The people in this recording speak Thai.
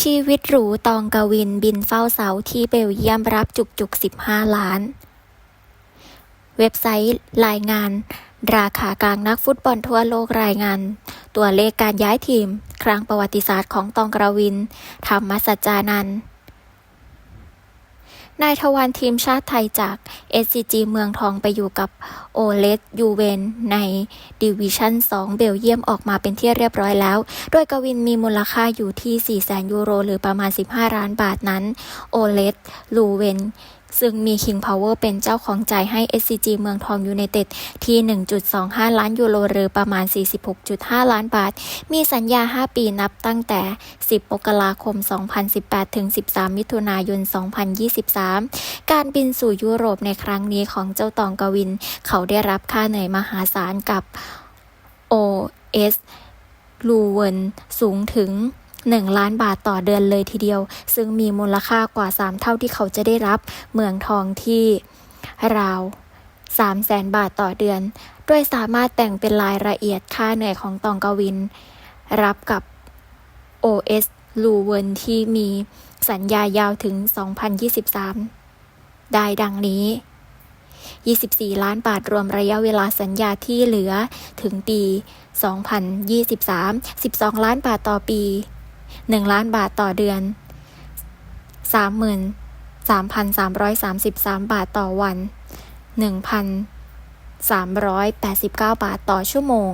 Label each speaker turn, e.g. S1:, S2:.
S1: ชีวิตหรูตองกวินบินเฝ้าเสาที่เบลเยียมรับจุกจุก 15 ล้าน เว็บไซต์รายงาน ราคากลางนักฟุตบอลทั่วโลกรายงาน ตัวเลขการย้ายทีม ครั้งประวัติศาสตร์ของตองกวินธรรมสัจจานันท์ นายทวันทีมชาติไทยจาก SCG เมืองทองไปอยู่กับโอเลสยูเวนในดิวิชั่น 2 เบลเยียมออกมาเป็นที่เรียบร้อยแล้ว โดยกวินมีมูลค่าอยู่ที่ 4 0 0แสนยูโร หรือประมาณ 15 ล้านบาทนั้น โอเลสลูเวน ซึ่งมี King Power เป็นเจ้าของจ่ายให้ SCG เมืองทองยูไนเต็ดที่ 1.25 ล้านยูโรหรือประมาณ 46.5 ล้านบาท มีสัญญา 5 ปีนับตั้งแต่ 10 มกราคม 2018 ถึง 13 มิถุนายน 2023 การบินสู่ยุโรปในครั้งนี้ของเจ้าตองกวิน เขาได้รับค่าเหนื่อยมหาศาลกับ OS ลูเวนสูงถึง 1 ล้านบาทต่อเดือนเลยทีเดียว ซึ่งมีมูลค่ากว่า 3 เท่าที่เขาจะได้รับเมืองทองที่ราว3แสนบาทต่อเดือนโดยสามารถแต่งเป็นรายละเอียดค่าเหนื่อยของตองกวิน รับกับ OS ลูเวนที่มีสัญญายาวถึง 2023 ได้ดังนี้ 24 ล้านบาทรวมระยะเวลาสัญญาที่เหลือถึงปี 2023 12 ล้านบาทต่อปี 1 ล้านบาทต่อเดือน 33,333 บาทต่อวัน 1,389 บาทต่อชั่วโมง